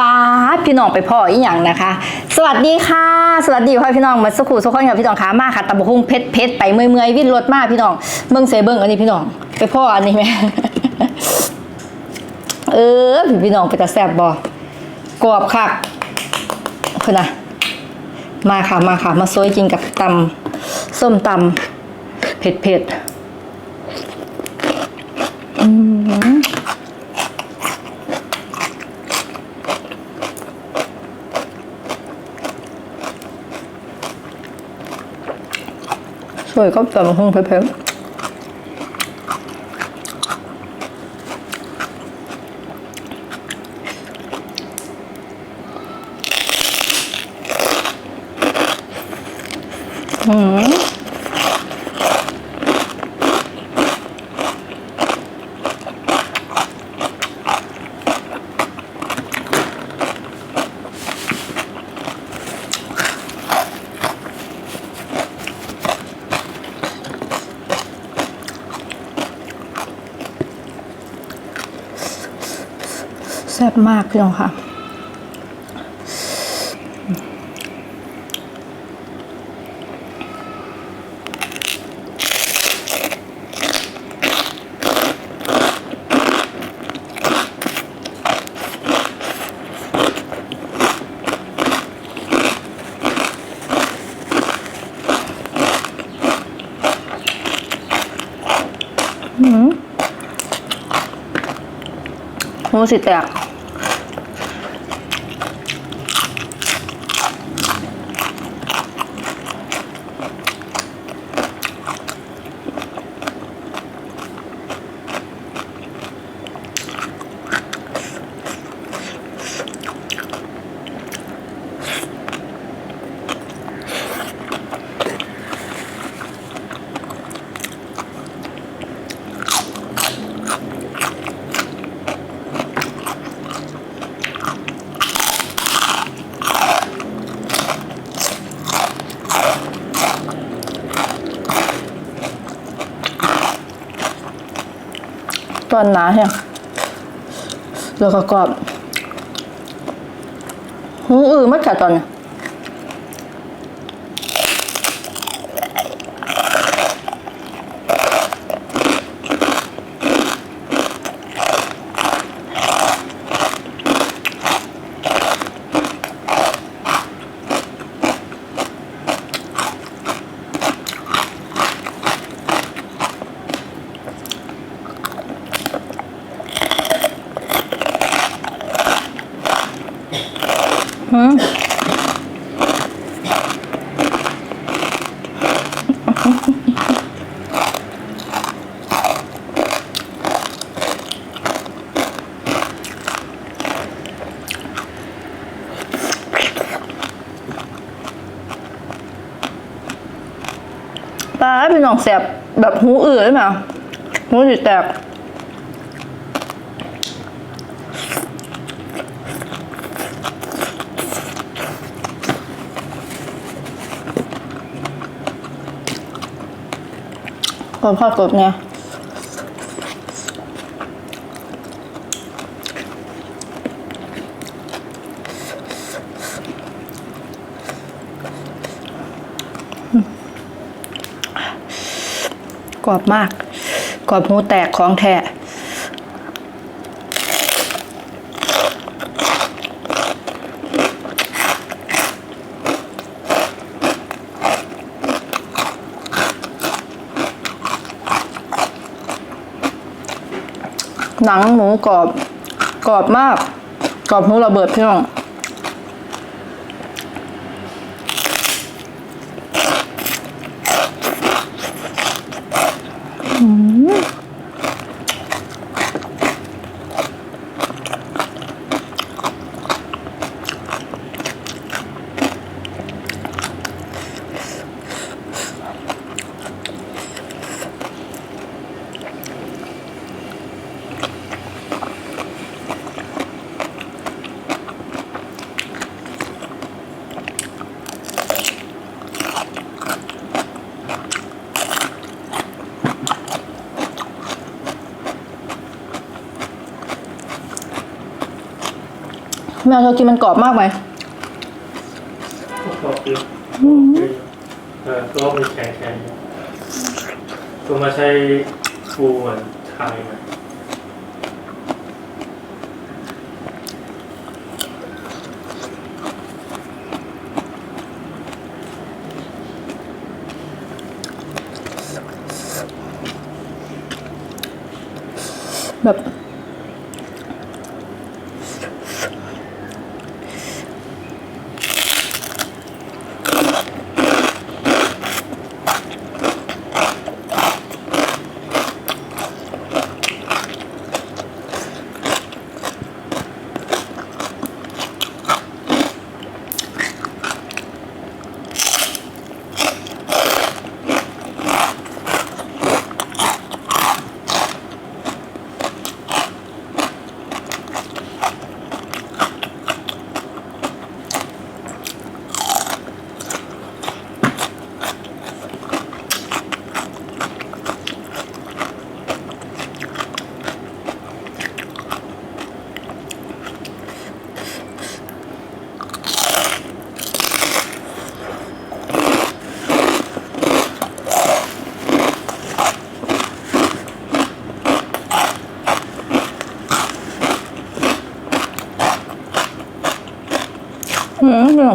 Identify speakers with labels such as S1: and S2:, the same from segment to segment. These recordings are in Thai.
S1: ป้าพี่น้องไปพ่ออีหยังนะคะ สวัสดีค่ะ สวัสดีพ่อพี่น้องมาสักครู่สักคนกับพี่น้องขามาค่ะตำบกหุ่งเพชรเพชรไปเมื่อยเมื่อยวิ่งรถมาพี่น้องเบิ้งเสเบิ้งอันนี้พี่น้อง ไปพ่ออันนี้ไหมเออพี่น้องไปตะแซบบอกรอบคักคือนะมาค่ะมาค่ะมาซอยกินกับตำส้มตำเผ็ดเผ็ดๆอืม สวยก็ตำหุ่งเผ็ดเผ็ดๆอืมแซ่บมากพี่น้องค่ะหมูสิแตก ตอนหนาแห้งแล้วก็กรอบหูอือมัดค่ะตอนเนี้ ยปลาเป็นหนองแสบแบบหูอือใช่ไหมหูสิแตก กรอบข้าวกรอบเนี่ยกรอบมาก กรอบหูแตกของแท้ หนังหมูกรอบ กรอบมาก กรอบหูระเบิดพี่น้อง แมวเธอกินมันกรอบมากไหม
S2: ขอบคุณเออตัวมันแข็งแข็งตัวมาใช้ฟูเหมือนไทยไหม
S1: แบบ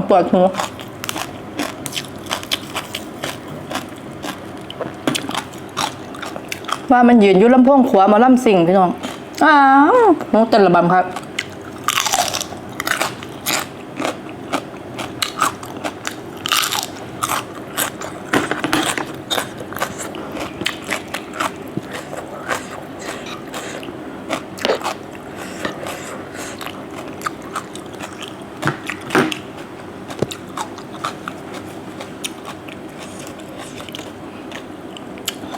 S1: ปวดหัว่ามันยืนอยู่ลำโพงขวามาล่ำสิ่งพี่น้องอ้าวน้องเต้นระบำครับ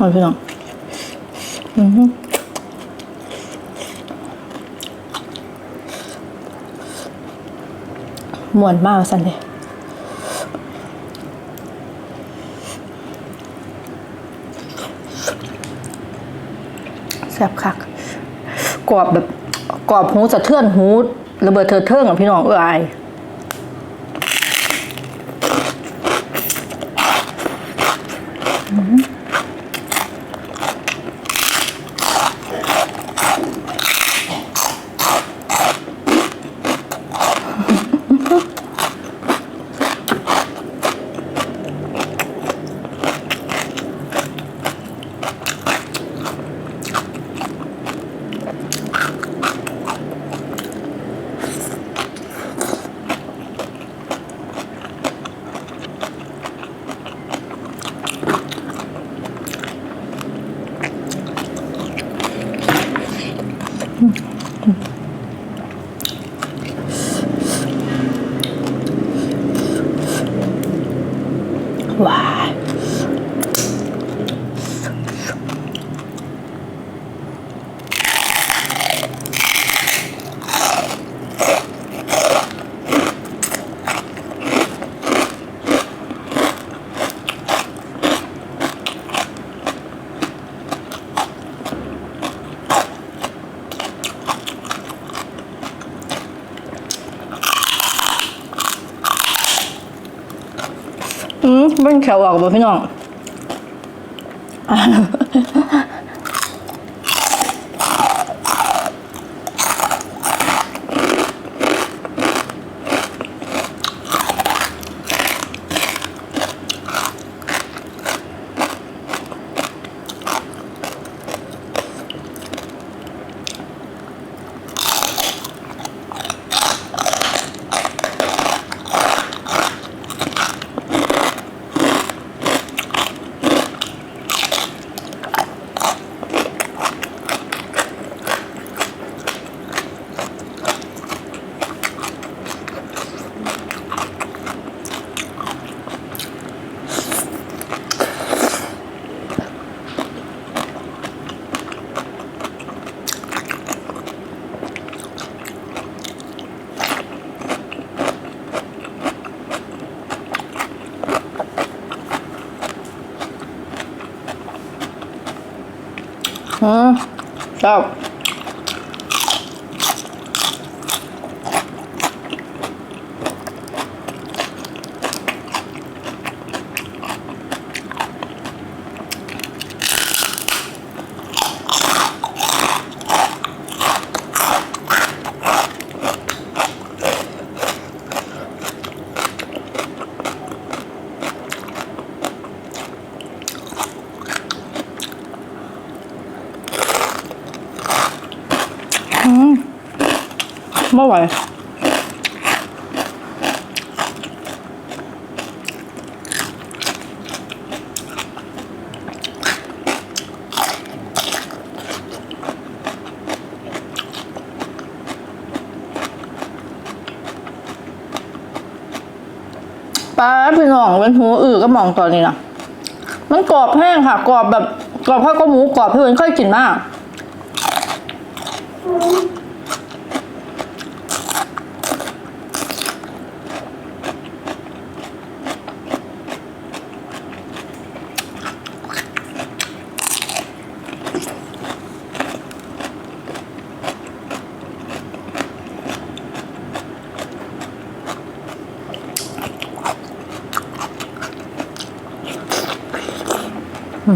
S1: หอยพี่น้องอือหือมวนมากสันเดะแซ่บคักกรอบแบบกรอบหูสะเทือนหูระเบิดเถิดเทิงอะพี่น้องเอ้ยอาย มเป็นแขวออกบ่พี่น้อง อืม ไม่ไหวป้าพี่น้องเป็นหูอือก็มองตอนนี้นะมันกรอบแห้งค่ะ กรอบแบบกรอบข้าวก็หมูกรอบพี่เอิญค่อยกินมาก ตาย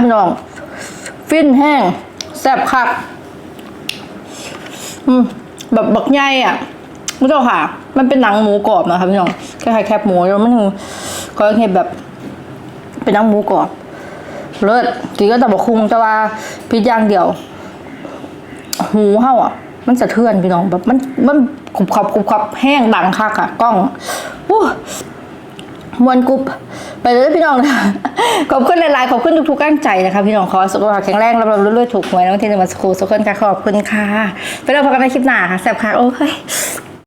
S1: พี่น้อง ฟินแห้ง ซ่บคักอืมแบบบักใหญ่อะคุณเจ้าค่ะ มันเป็นหนังหมูกรอบนะคะพี่น้องคล้ายๆแคบหมูแล้วมันก็เห็นแบบ เป็นหนังหมูกรอบ เลิศกีก็แต่บอกคุงแต่ว่าพิษย่างเดียว หูเห่าอะ มันสะเทือนพี่น้องแบบมันมันขบขับขบขับแห้งดังคักอะกล้องอู้มวนกรุบ ไปเลยพี่น้องนะขอบคุณหลายๆขอบคุณทุกๆกำลังใจนะคะพี่น้องขอสุขภาพแข็งแรงรับรองรวยๆถูกหวยน้องเทนนิสคูลสุขคนค่ะขอบคุณค่ะไปเราพบกันในคลิปหน้าค่ะแซ่บค่ะโอ้ย